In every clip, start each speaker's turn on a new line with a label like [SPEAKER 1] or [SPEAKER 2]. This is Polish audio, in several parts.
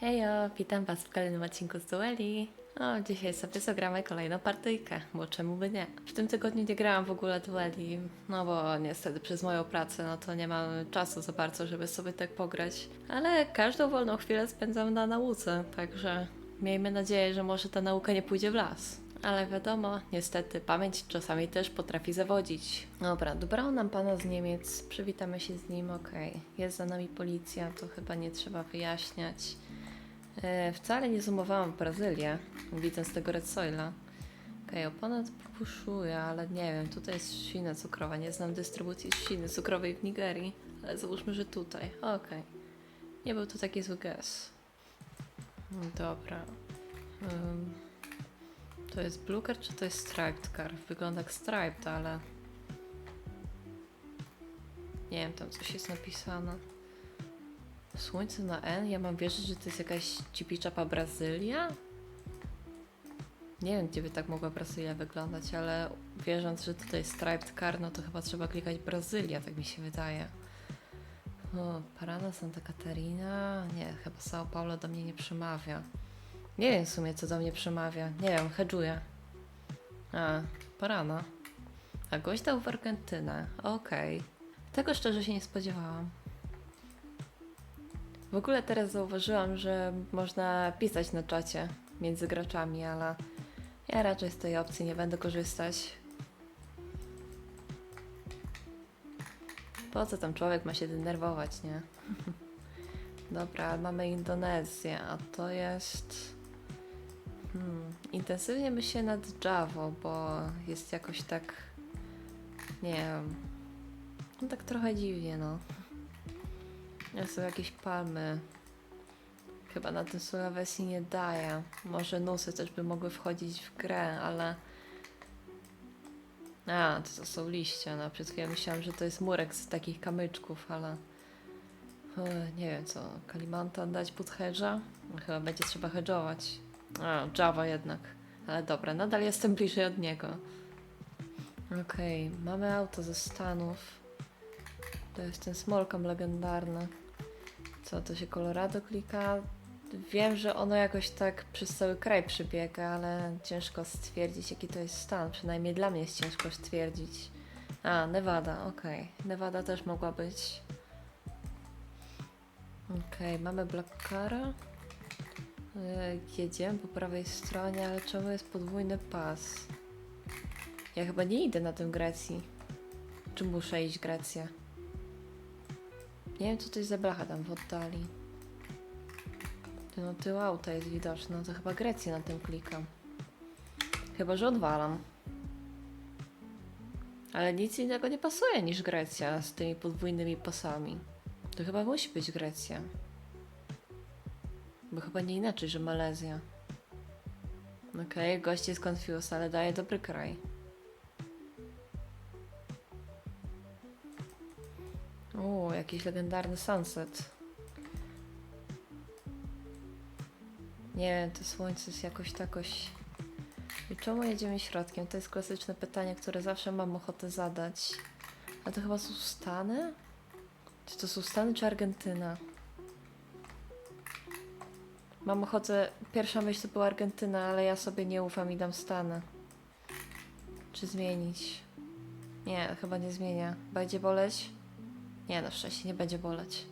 [SPEAKER 1] Hejo, witam Was w kolejnym odcinku z Dueli. O, dzisiaj sobie zagramy kolejną partyjkę, bo czemu by nie? W tym tygodniu nie grałam w ogóle dueli, no bo niestety przez moją pracę, no to nie mam czasu za bardzo, żeby sobie tak pograć. Ale każdą wolną chwilę spędzam na nauce, także miejmy nadzieję, że może ta nauka nie pójdzie w las. Ale wiadomo, niestety pamięć czasami też potrafi zawodzić. Dobra, dobrał nam pana z Niemiec, przywitamy się z nim, okej. Jest za nami policja, to chyba nie trzeba wyjaśniać. E, wcale nie zoomowałam w Brazylię, widząc tego Red Soila. Okej, oponent puszuje, ale nie wiem, tutaj jest świna cukrowa, nie znam dystrybucji świny cukrowej w Nigerii, ale załóżmy, że tutaj, okej. Nie był to taki zły. Mm, Dobra. Ym, to jest blue card, czy to jest striped card? Wygląda jak striped, ale... Nie wiem, tam coś jest napisane. Słońce na N? Ja mam wierzyć, że to jest jakaś cipiczapa Brazylia? Nie wiem, gdzie by tak mogła Brazylia wyglądać, ale wierząc, że tutaj jest striped car, no to chyba trzeba klikać Brazylia, tak mi się wydaje. O, Parana Santa Catarina? Nie, chyba São Paulo do mnie nie przemawia. Nie wiem w sumie, co do mnie przemawia. Nie wiem, hedżuję. A, Parana. A gość dał w Argentynę. Okej. Tego szczerze się nie spodziewałam. W ogóle teraz zauważyłam, że można pisać na czacie między graczami, ale ja raczej z tej opcji nie będę korzystać. Po co tam człowiek ma się denerwować, nie? Dobra, mamy Indonezję, a to jest. Hmm, intensywnie myślę nad Java, bo jest jakoś tak. Nie wiem. No tak trochę dziwnie, no. Są jakieś palmy. Chyba na tym Sulawesi nie daje. Może nusy też by mogły wchodzić w grę, ale... A, to, to są liście. No, przed chwilą myślałam, że to jest murek z takich kamyczków, ale... Nie wiem co, Kalimanta dać pod hedża? Chyba będzie trzeba hedżować. A, Java jednak. Ale dobra, nadal jestem bliżej od niego. Okej, mamy auto ze Stanów. To jest ten Smolcam legendarny. Co, to się Colorado klika? Wiem, że ono jakoś tak przez cały kraj przebiega, ale ciężko stwierdzić, jaki to jest stan. Przynajmniej dla mnie jest ciężko stwierdzić. A, Nevada, okej. Nevada też mogła być. Okej, mamy Black Cara. Yy, jedziemy po prawej stronie, ale czemu jest podwójny pas? Ja chyba nie idę na tym Grecji. Czy muszę iść Grecja? Nie wiem, co to jest za blacha tam w oddali. No, tył auta jest widoczny, to chyba Grecję na tym klikam. Chyba, że odwalam. Ale nic innego nie pasuje niż Grecja z tymi podwójnymi pasami. To chyba musi być Grecja. Bo chyba nie inaczej, że Malezja. Okej, gość jest confused, ale daje dobry kraj. O, jakiś legendarny sunset. Nie to słońce jest jakoś takoś... I czemu jedziemy środkiem? To jest klasyczne pytanie, które zawsze mam ochotę zadać. A to chyba są Stany? Czy to są Stany czy Argentyna? Mam ochotę... Pierwsza myśl to była Argentyna, ale ja sobie nie ufam i dam Stany. Czy zmienić? Nie, chyba nie zmienia. Będzie boleć? Nie, na szczęście nie będzie boleć.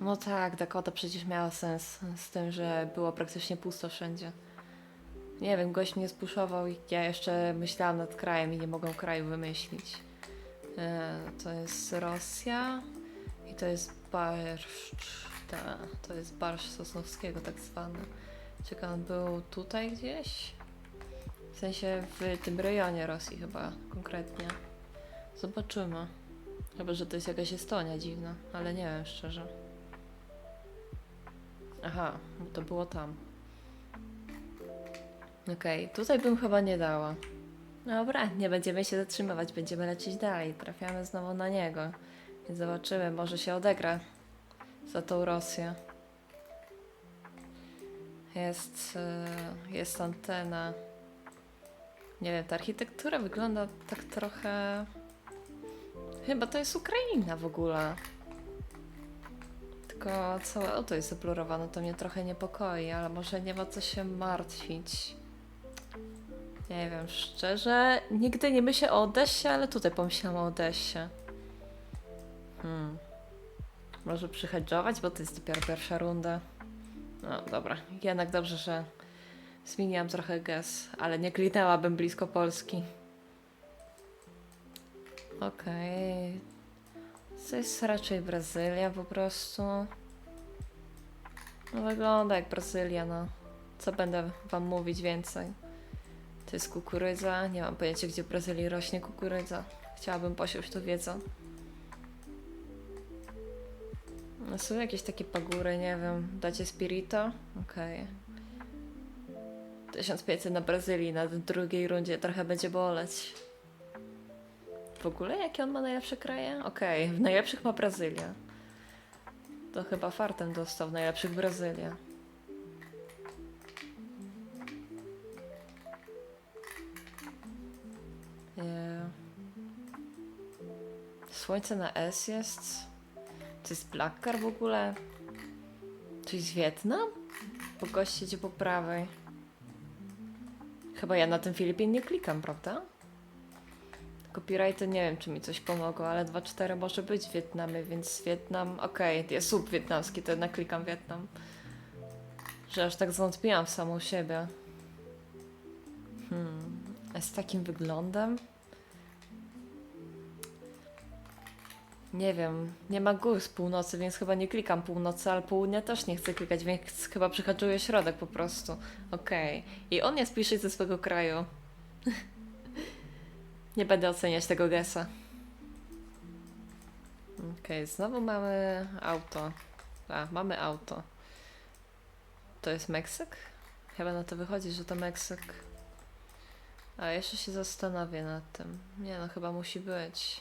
[SPEAKER 1] No tak, Dakota przecież miała sens z tym, że było praktycznie pusto wszędzie. Nie wiem, gość mnie spuszował i ja jeszcze myślałam nad krajem i nie mogę kraju wymyślić. E, to jest Rosja i to jest barszcz. Ta, to jest barszcz Sosnowskiego tak zwany. Czekam, on był tutaj gdzieś? W sensie w tym rejonie Rosji chyba konkretnie. Zobaczymy. Chyba, że to jest jakaś Estonia dziwna, ale nie wiem szczerze. Aha, to było tam. Okej, tutaj bym chyba nie dała. Dobra, nie będziemy się zatrzymywać, będziemy lecieć dalej. Trafiamy znowu na niego. I zobaczymy, może się odegra za tą Rosję. Jest, e, jest antena. Nie wiem, ta architektura wygląda tak trochę... Chyba to jest Ukraina w ogóle. tylko całe auto jest zablurowane, to mnie trochę niepokoi, ale może nie ma co się martwić. Nie wiem, szczerze, nigdy nie myślę o Odessie, ale tutaj pomyślałam o Odessie. Hmm. Może przyhedżować, bo to jest dopiero pierwsza runda. No dobra, jednak dobrze, że zmieniłam trochę gest, ale nie kliknęłabym blisko Polski. Okej. To jest raczej Brazylia po prostu. No wygląda jak Brazylia, no. Co będę wam mówić więcej? To jest kukurydza. Nie mam pojęcia, gdzie w Brazylii rośnie kukurydza. Chciałabym posiąść tu wiedzę. No są jakieś takie pagóry, nie wiem. Dacie Spirito? Okej. 1500 na Brazylii, na drugiej rundzie trochę będzie boleć. W ogóle jakie on ma najlepsze kraje? Okej, w najlepszych ma Brazylia. To chyba fartem dostał w najlepszych Brazylia. Nie. Słońce na S jest? To jest Black Car w ogóle? To jest Wietnam? Po goście po prawej. Chyba ja na tym Filipin nie klikam, prawda? Copyrighty nie wiem, czy mi coś pomogą, ale 2.4 może być w Wietnamie, więc Wietnam, okej, jest sub wietnamski, to jednak klikam Wietnam. Że aż tak zwątpiłam w samą siebie. Hmm, a z takim wyglądem? Nie wiem, nie ma gór z północy, więc chyba nie klikam północy, ale południa też nie chcę klikać, więc chyba przyhaczuję środek po prostu. Okej. I on jest bliżej ze swego kraju. Nie będę oceniać tego gesa. Okej, znowu mamy auto. A, mamy auto. To jest Meksyk? Chyba na to wychodzi, że to Meksyk. A jeszcze się zastanowię nad tym. Nie no, chyba musi być.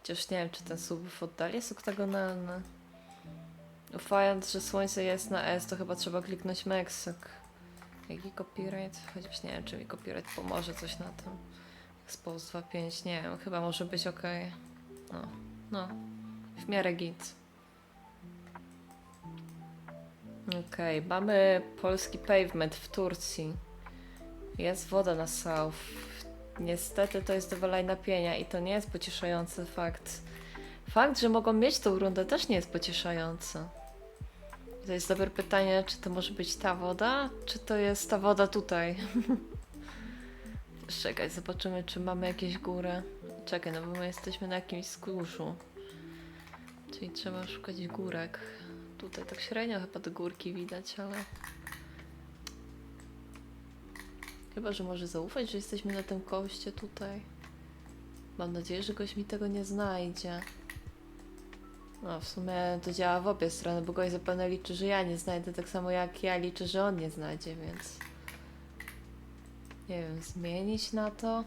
[SPEAKER 1] Chociaż nie wiem, czy ten sub w oddali jest oktagonalny. Ufając, że słońce jest na S, to chyba trzeba kliknąć Meksyk. Jaki copyright? Chociaż nie wiem, czy mi copyright pomoże coś na tym. Expose 2.5, nie wiem, chyba może być ok. No, no, w miarę git. Okej, mamy polski pavement w Turcji. Jest woda na south. Niestety to jest wywalaj napienia i to nie jest pocieszający fakt. Fakt, że mogą mieć tą rundę też nie jest pocieszający. To jest dobre pytanie, czy to może być ta woda, czy to jest ta woda tutaj. Czekaj, zobaczymy, czy mamy jakieś górę. Czekaj, no bo my jesteśmy na jakimś skórzu. Czyli trzeba szukać górek. Tutaj tak średnio chyba do górki widać, ale... Chyba, że może zaufać, że jesteśmy na tym koście tutaj. Mam nadzieję, że gość mi tego nie znajdzie. No, w sumie to działa w obie strony, bo gość zapewne liczy, że ja nie znajdę, tak samo jak ja liczę, że on nie znajdzie, więc... Nie wiem, zmienić na to?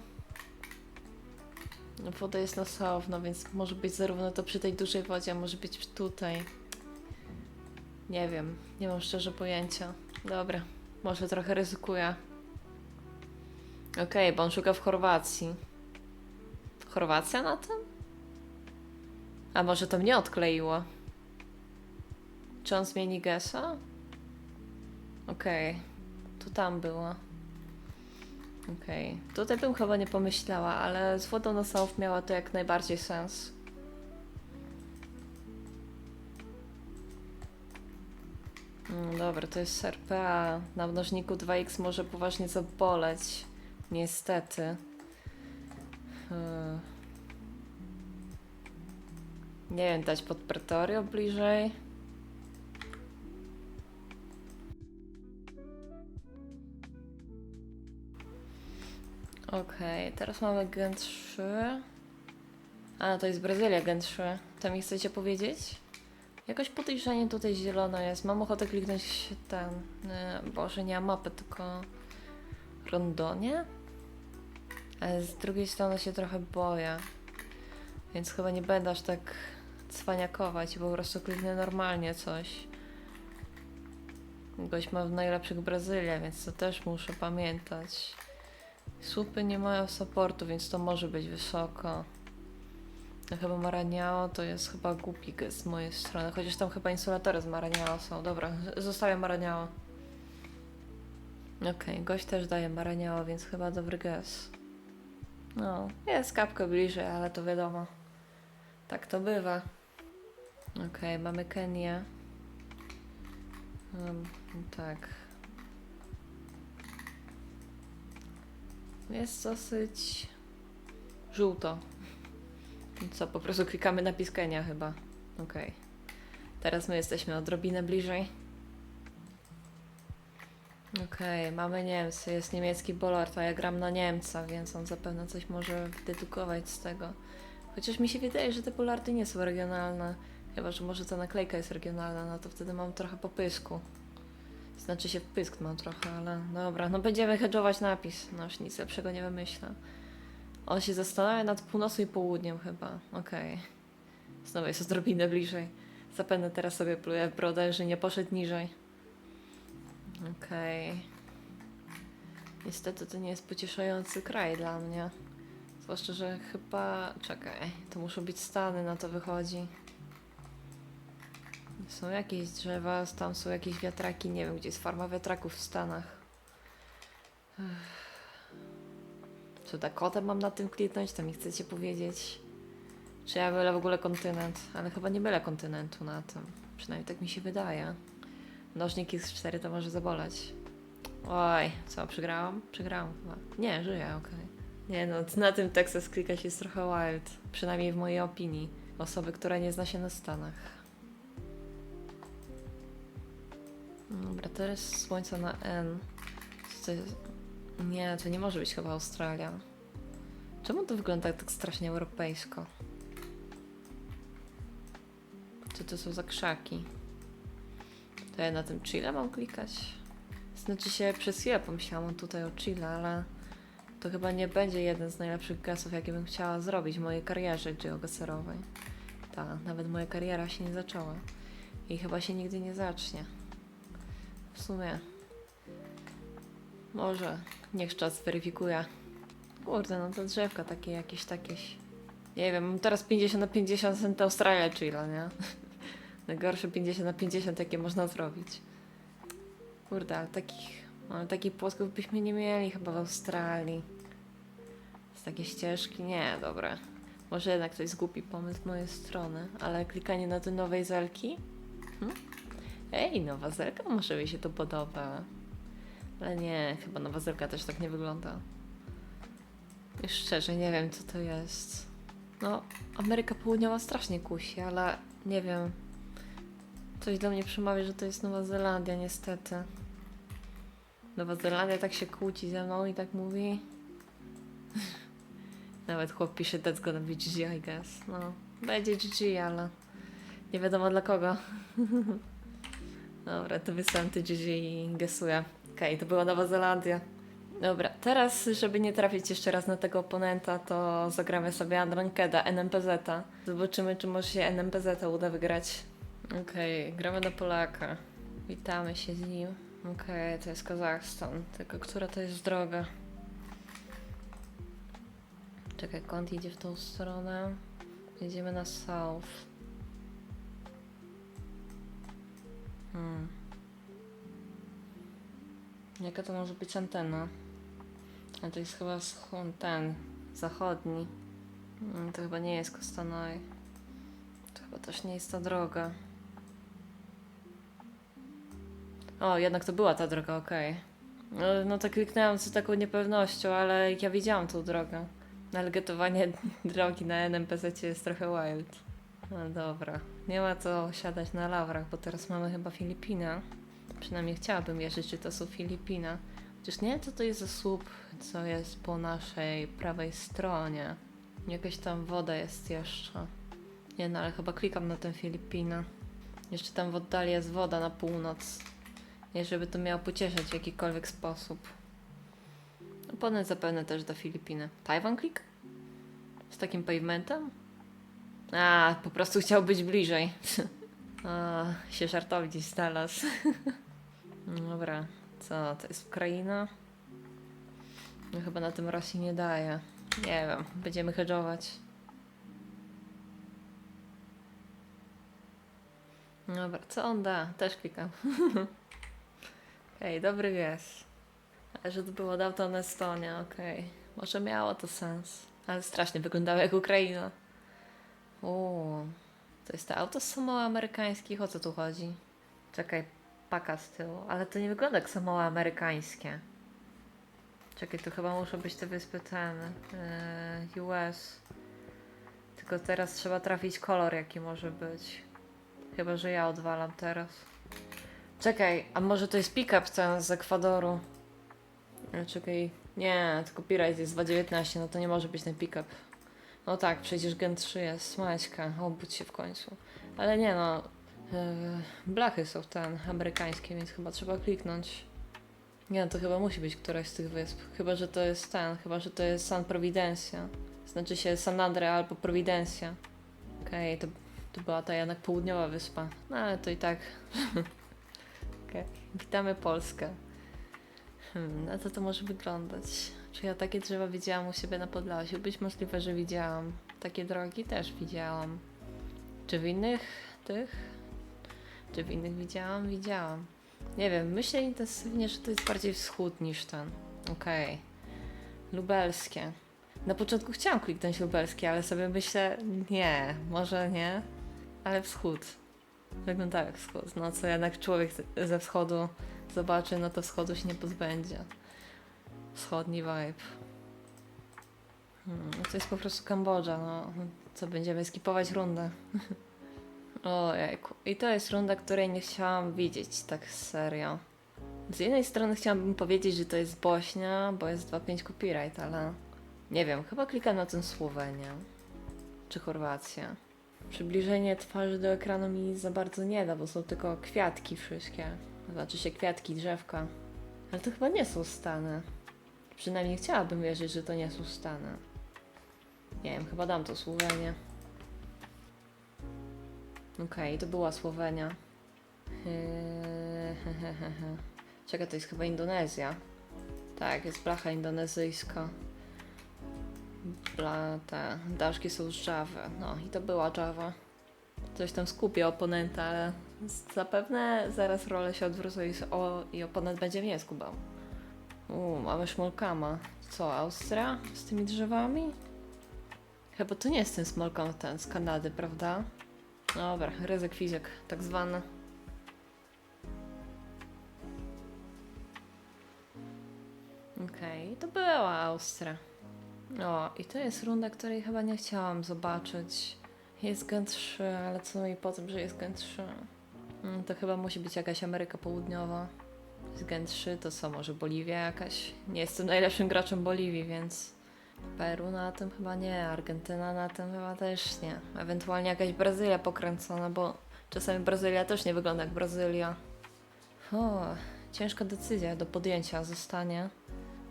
[SPEAKER 1] No, Woda jest na south, no więc może być zarówno to przy tej dużej wodzie, a może być tutaj. Nie wiem, nie mam szczerze pojęcia. Dobra, może trochę ryzykuję. Okej, bo on szuka w Chorwacji. Chorwacja na tym? A może to mnie odkleiło? Czy on zmieni gesa? Okej, to tam było. Okej, tutaj bym chyba nie pomyślała, ale z wodą na miała to jak najbardziej sens. Mm, dobra, to jest RPA. Na mnożniku 2x może poważnie zaboleć. Niestety. Hmm. Nie wiem, dać pod Pretorio bliżej. Okej, teraz mamy Gen 3. A, to jest Brazylia Gen 3. To mi chcecie powiedzieć? Jakoś podejrzanie tutaj zielono jest. Mam ochotę kliknąć ten. Yy, Boże, nie mapy, tylko Rondonie? Ale z drugiej strony się trochę boję. Więc chyba nie będę aż tak cwaniakować i po prostu kliknę normalnie coś. Gość ma w najlepszych Brazylia, więc to też muszę pamiętać. Słupy nie mają supportu, więc to może być wysoko. No chyba Maraniao to jest chyba głupi z mojej strony, chociaż tam chyba insulatory z Maraniao są. Dobra, zostawiam Maraniao. Okej, gość też daje Maraniao, więc chyba dobry gest. No, jest kapkę bliżej, ale to wiadomo. Tak to bywa. Okej, mamy Kenię. Um, tak. Jest dosyć żółto. Co, po prostu klikamy napis Kenia chyba. Okej. Teraz my jesteśmy odrobinę bliżej. Okej, mamy Niemcy, jest niemiecki Bollard, a ja gram na Niemca, więc on zapewne coś może dedukować z tego. Chociaż mi się wydaje, że te Bollardy nie są regionalne. Chyba, że może ta naklejka jest regionalna, no to wtedy mam trochę popysku. Znaczy się wpysk mam trochę, ale dobra, no będziemy hedżować napis. No już nic lepszego nie wymyślę. On się zastanawia nad północą i południem chyba. Okej. Znowu jest odrobinę bliżej. Zapewne teraz sobie pluje w brodę, że nie poszedł niżej. Okej. Niestety to nie jest pocieszający kraj dla mnie. Zwłaszcza, że chyba... Czekaj, to muszą być Stany, na to wychodzi. Są jakieś drzewa, tam są jakieś wiatraki, nie wiem, gdzie jest farma wiatraków w Stanach. Co Dakotę mam na tym kliknąć, to mi chcecie powiedzieć? Czy ja mylę w ogóle kontynent? Ale chyba nie mylę kontynentu na tym. Przynajmniej tak mi się wydaje. Nożnik X4 to może zaboleć. Oj, co, przegrałam? Przegrałam chyba. Nie, żyję, okej. Nie no, na tym Texas klikać jest trochę wild. Przynajmniej w mojej opinii. Osoby, która nie zna się na Stanach. Dobra, teraz słońce na N. To jest? Nie, to nie może być chyba Australia. Czemu to wygląda tak strasznie europejsko? Co to są za krzaki? To ja na tym Chile mam klikać? Znaczy się przez chwilę pomyślałam tutaj o Chile, ale to chyba nie będzie jeden z najlepszych gasów, jakie bym chciała zrobić w mojej karierze geogaserowej. Ta, nawet moja kariera się nie zaczęła. I chyba się nigdy nie zacznie. W sumie. Może. Niech czas zweryfikuje. Kurde, no to drzewka takie jakieś, takieś. Nie wiem, mam teraz 50 na 50 cent Australia Chile, nie? Najgorsze 50 na 50, jakie można zrobić. Kurde, ale takich, ale takich płosków byśmy nie mieli chyba w Australii. Z takie ścieżki? Nie, dobra. Może jednak to jest głupi pomysł z mojej strony, ale klikanie na te nowej zelki? Hm? Ej, nowa zelka, może mi się to podoba. Ale nie, chyba nowa zelka też tak nie wygląda. Już szczerze, nie wiem co to jest. No, Ameryka Południowa strasznie kusi, ale nie wiem. Coś do mnie przemawia, że to jest Nowa Zelandia, niestety. Nowa Zelandia tak się kłóci ze mną i tak mówi. Nawet chłop pisze that's gonna be GG, I guess. No, będzie GG, ale nie wiadomo dla kogo. Dobra, to wysyłam ty GG i gesuję. Okej, to była Nowa Zelandia. Dobra, teraz, żeby nie trafić jeszcze raz na tego oponenta, to zagramy sobie Unrankeda, NMPZ-a. Zobaczymy, czy może się NMPZ-a uda wygrać. Okej, gramy na Polaka. Witamy się z nim. Okej, to jest Kazachstan. Tylko która to jest droga? Czekaj, kąt idzie w tą stronę. Jedziemy na south. Hmm. Jaka to może być antena? To jest chyba ten, zachodni. Mm, To chyba nie jest Kostanaj. To chyba też nie jest ta droga. O, jednak to była ta droga, okej. No, no to kliknęłam z taką niepewnością, ale ja widziałam tą drogę. Nalgetowanie drogi na NMPZ jest trochę wild. No dobra, nie ma co siadać na lawrach, bo teraz mamy chyba Filipinę. Przynajmniej chciałabym wierzyć, że to są Filipiny. Chociaż nie wiem, co to jest za słup, co jest po naszej prawej stronie. Jakaś tam woda jest jeszcze. Nie no, ale chyba klikam na tę Filipinę. Jeszcze tam w oddali jest woda na północ. Nie, żeby to miało pocieszać w jakikolwiek sposób. No potem zapewne też do Filipiny. Tajwan klik? Z takim pavementem? A, po prostu chciał być bliżej. A, się żartownić znalazł. No dobra, co, to jest Ukraina? No chyba na tym Rosji nie daje. Nie wiem, będziemy hedżować. Dobra, co on da? Też klikam. Okej, okay, dobry wiesz. Rzut było dawno na Estonia, okej. Okay. Może miało to sens, ale strasznie wyglądało jak Ukraina. Uuu, to jest to auto z amerykańskich, o co tu chodzi? Czekaj, paka z tyłu, ale to nie wygląda jak samoła amerykańskie. Czekaj, to chyba muszą być te wyspy ten, yy, US. Tylko teraz trzeba trafić kolor, jaki może być. Chyba, że ja odwalam teraz. Czekaj, a może to jest pick-up ten z Ekwadoru? E, Czekaj, nie, tylko Pirate jest 2.19, no to nie może być ten pick-up. No tak, przecież Gen 3 jest, Maćka, obudź się w końcu. Ale nie no, e, blachy są ten, amerykańskie, więc chyba trzeba kliknąć. Nie no, to chyba musi być któraś z tych wysp. Chyba, że to jest ten, chyba, że to jest San Providencia. Znaczy się San Andre albo Providencia. Okej, to, to była ta jednak południowa wyspa. No ale to i tak. Okej, witamy Polskę. Hmm, na co to może wyglądać? Czy ja takie drzewa widziałam u siebie na Podlasiu? Być możliwe, że widziałam. Takie drogi też widziałam. Czy w innych tych? Czy w innych widziałam? Widziałam. Nie wiem, myślę intensywnie, że to jest bardziej wschód niż ten. Okej. Lubelskie. Na początku chciałam kliknąć lubelskie, ale sobie myślę, nie, może nie, ale wschód. Wygląda jak wschód. No co jednak człowiek ze wschodu zobaczy, no to wschodu się nie pozbędzie. Wschodni vibe. Hmm, to jest po prostu Kambodża, no. Co, będziemy skipować rundę. Ojejku. I to jest runda, której nie chciałam widzieć, tak serio. Z jednej strony chciałabym powiedzieć, że to jest Bośnia, bo jest 2.5 copyright, ale nie wiem, chyba klikam na tę Słowenię. Czy Chorwację. Przybliżenie twarzy do ekranu mi za bardzo nie da, bo są tylko kwiatki wszystkie. Znaczy się kwiatki, drzewka. Ale to chyba nie są Stany. Przynajmniej chciałabym wierzyć, że to nie są Stany. Nie wiem, chyba dam to Słowenię. Okej, to była Słowenia. Eee, Czekaj, to jest chyba Indonezja. Tak, jest blacha indonezyjska. Bla, te daszki są z Java. No i to była Java. Coś tam skupię oponenta, ale zapewne zaraz role się odwrócą i, o, i oponent będzie mnie skubał. Uuu, mamy szmolkama. Co, Austria z tymi drzewami? Chyba to nie jest ten smolkam ten z Kanady, prawda? Dobra, ryzyk fizyk, tak zwany. Okej, to była Austria. O, i to jest runda, której chyba nie chciałam zobaczyć. Jest Gen 3, ale co mi po tym, że jest Gen 3? Mm, to chyba musi być jakaś Ameryka Południowa. Jest Gen 3, to co, może Boliwia jakaś? Nie jestem najlepszym graczem Boliwii, więc Peru na tym chyba nie, Argentyna na tym chyba też nie. Ewentualnie jakaś Brazylia pokręcona, bo czasami Brazylia też nie wygląda jak Brazylia. O, ciężka decyzja do podjęcia zostanie.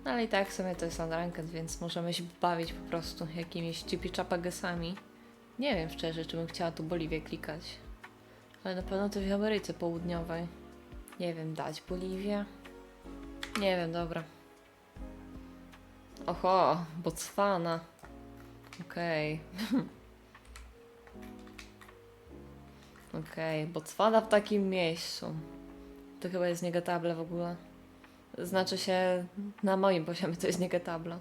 [SPEAKER 1] No ale i tak w sumie to jest unranked, więc możemy się bawić po prostu jakimiś chipi-chapagesami. Nie wiem szczerze, czy bym chciała tu Boliwię klikać. Ale na pewno to w Ameryce Południowej. Nie wiem, dać Boliwię? Nie wiem, dobra. Oho, Botswana. Okej. Okej, Botswana w takim miejscu. To chyba jest niegatable w ogóle. Znaczy się, na moim poziomie to jest niegatable.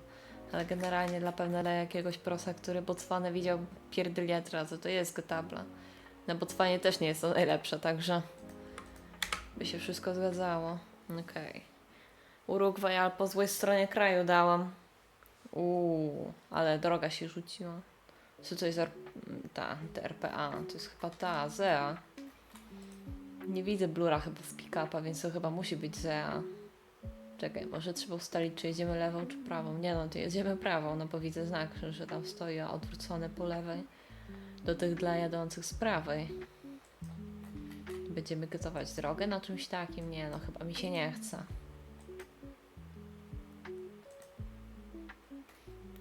[SPEAKER 1] Ale generalnie dla pewnego jakiegoś prosa, który Botswanę widział pierdyliard razy, to jest getable. Na Botswanie też nie jest to najlepsze, także by się wszystko zgadzało. Okej. Urugwaj, ale po złej stronie kraju dałam. Uuu, ale droga się rzuciła. Co to jest R- ta, RPA? To jest chyba ta, ZEA. Nie widzę blura chyba z pick-upa, więc to chyba musi być ZEA. Czekaj, może trzeba ustalić, czy jedziemy lewą, czy prawą. Nie no, to jedziemy prawą, no bo widzę znak, że- że tam stoi odwrócony po lewej. Do tych dla jadących z prawej. Będziemy gotować drogę na czymś takim? Nie no, chyba mi się nie chce.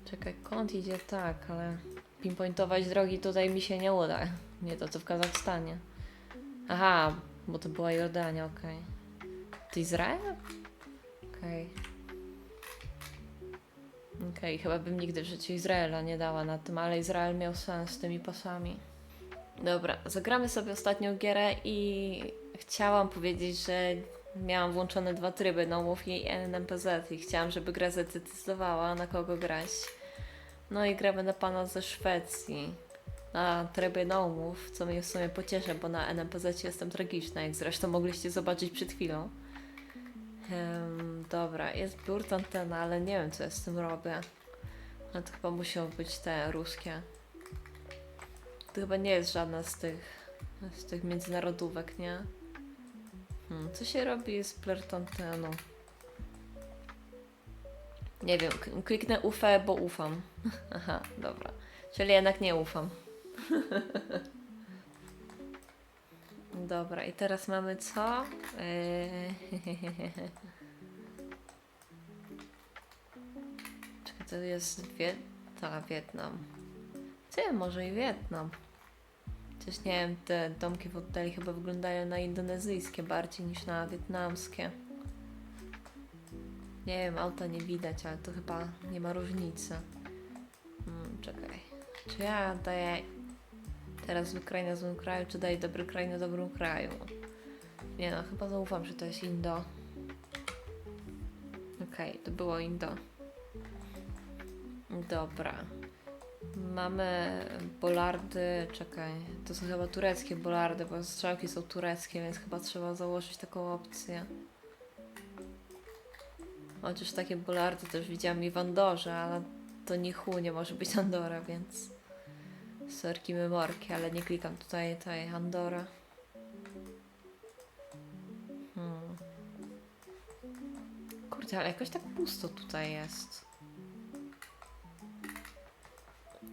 [SPEAKER 1] Czekaj, kąt idzie tak, ale pinpointować drogi tutaj mi się nie uda. Nie to co w Kazachstanie. Aha, bo to była Jordania, okej. To Izrael? Okej. Okej, chyba bym nigdy w życiu Izraela nie dała na tym, ale Izrael miał sens z tymi pasami. Dobra, zagramy sobie ostatnią gierę i chciałam powiedzieć, że miałam włączone dwa tryby, no i NPZ i chciałam, żeby gra zdecydowała na kogo grać. No i gramy na pana ze Szwecji. Na trybie no move, co mnie w sumie pocieszy, bo na NPZ jestem tragiczna, jak zresztą mogliście zobaczyć przed chwilą. Em, dobra, jest biurt antena, ale nie wiem co ja z tym robię. No to chyba musiało być te ruskie. To chyba nie jest żadna z tych, z tych międzynarodówek, nie? Hmm, co się robi z Plertontenu? Nie wiem, kliknę ufę, bo ufam. Aha, dobra. Czyli jednak nie ufam. Dobra, i teraz mamy co? Eee, Czekaj, to jest Wiet... Ta, Wietnam. Ty, może i Wietnam. Chociaż nie wiem, te domki w oddali chyba wyglądają na indonezyjskie bardziej niż na wietnamskie. Nie wiem, auta nie widać, ale to chyba nie ma różnicy. Hmm, czekaj. Czy ja daję teraz kraj na złym kraju, czy daję dobry kraj na dobrym kraju? Nie no, chyba zaufam, że to jest Indo. Okej, to było Indo. Dobra. Mamy bolardy, czekaj, to są chyba tureckie bolardy, bo strzałki są tureckie, więc chyba trzeba założyć taką opcję. Chociaż takie bolardy też widziałam i w Andorze, ale to ni chu nie może być Andora, więc sorki memorki, ale nie klikam tutaj, tutaj Andora. Hmm. Kurde, ale jakoś tak pusto tutaj jest.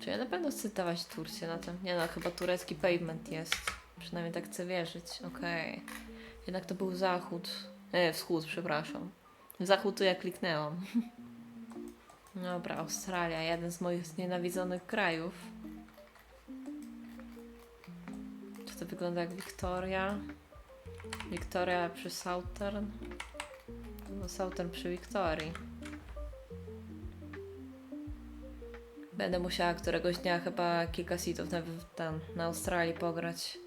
[SPEAKER 1] Czy ja na pewno chcę dawać Turcję na tym? Nie no, chyba turecki pavement jest. Przynajmniej tak chcę wierzyć. Okej. Jednak to był zachód. E, wschód, przepraszam. Zachód to ja kliknęłam. Dobra, Australia, jeden z moich znienawidzonych krajów. Czy to wygląda jak Wiktoria? Wiktoria przy Southern? No, Southern przy Wiktorii. Będę musiała któregoś dnia chyba kilka sitów na, na Australii pograć.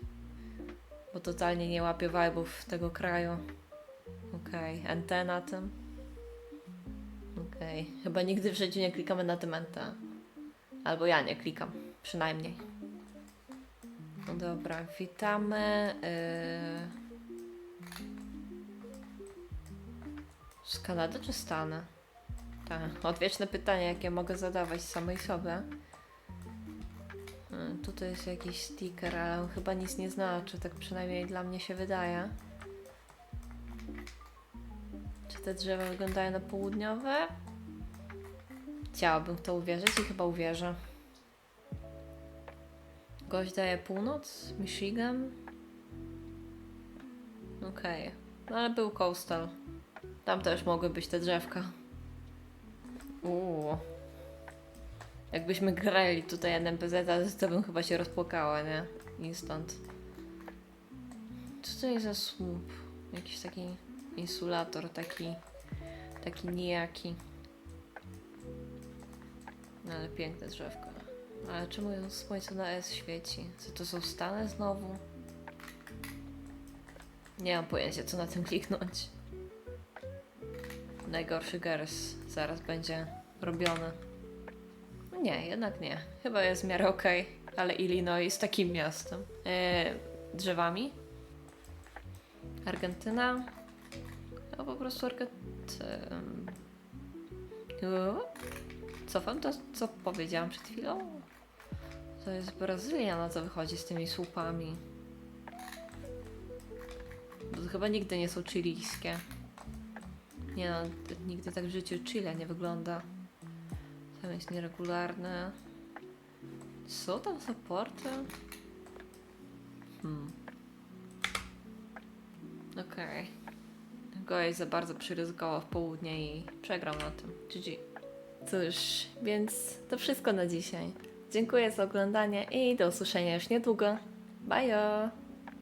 [SPEAKER 1] Bo totalnie nie łapię vibe'ów tego kraju. Okej, NT na tym. Okej, chyba nigdy w życiu nie klikamy na tym NT. Albo ja nie klikam, przynajmniej. No dobra, witamy. Yy... Z Kanady czy Stany? Tak, odwieczne pytanie, jakie mogę zadawać samej sobie. Y, Tutaj jest jakiś sticker, ale on chyba nic nie znaczy, tak przynajmniej dla mnie się wydaje. Czy te drzewa wyglądają na południowe? Chciałabym w to uwierzyć i chyba uwierzę. Gość daje północ? Michigan? Okej, no ale był coastal. Tam też mogły być te drzewka. Uuu. Jakbyśmy grali tutaj NPZ, to bym chyba się rozpłakała, nie? Instant. Co to jest za słup? Jakiś taki insulator, taki, taki nijaki. No ale piękne drzewko. Ale czemu słońce na S świeci? Co to są Stany znowu? Nie mam pojęcia, co na tym kliknąć. Najgorszy gers zaraz będzie robiony. No Nie, jednak nie. Chyba jest w miarę okej, ale Illinois jest takim miastem. E, drzewami? Argentyna? No po prostu Argentyna. Cofam to, co powiedziałam przed chwilą? To jest Brazylia, na co wychodzi z tymi słupami. Bo to chyba nigdy nie są chilijskie. Nie no, nigdy tak w życiu Chile nie wygląda. Tam jest nieregularne. Są tam supporty? Hmm. Okej. Gość za bardzo przyryzykował w południe i przegrał na tym. GG. Cóż, więc to wszystko na dzisiaj. Dziękuję za oglądanie i do usłyszenia już niedługo. Bye!